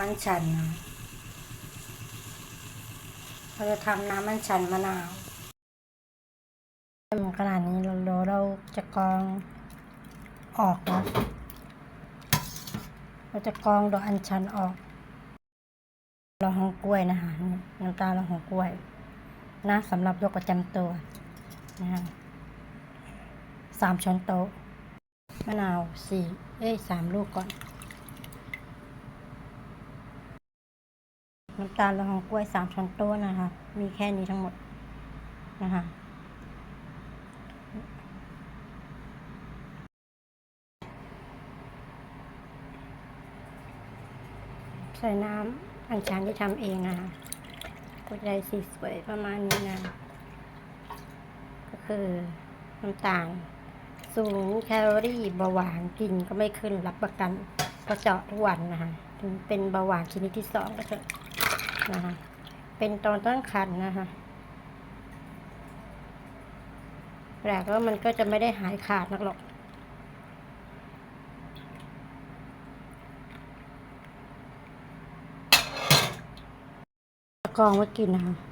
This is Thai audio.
มันฉันเราจะทำน้ำมันฉันมะนาวขนาดนี้เราเราจะกรองออกนะเราจะกรองดอกอัญชันออกเราหองกล้วยนะคะน้ำตาลเราหองกล้วย นะสำหรับโรคประจำตัวนะคะสามช้อนโต๊ะมะนาวสี่เอ้ยสามลูกก่อน น้ำตาลละหองกล้วยสามช้อนโต๊ะนะคะ มีแค่นี้ทั้งหมดนะคะใส่น้ำอัญชันที่ทำเองนะคะก็จะได้สีสวยประมาณนี้นะ ก็คือน้ำตาล สูงแคลอรี่เบาหวานกินก็ไม่ขึ้นรับประกันก็เจาะทุกวันนะคะ ถึงเป็นเบาหวานชนิดที่สองก็เถอะ นะคะ เป็นตอนต้นคันนะคะแต่ก็มันก็จะไม่ได้หายขาดนักหรอกกองไว้กินนะคะ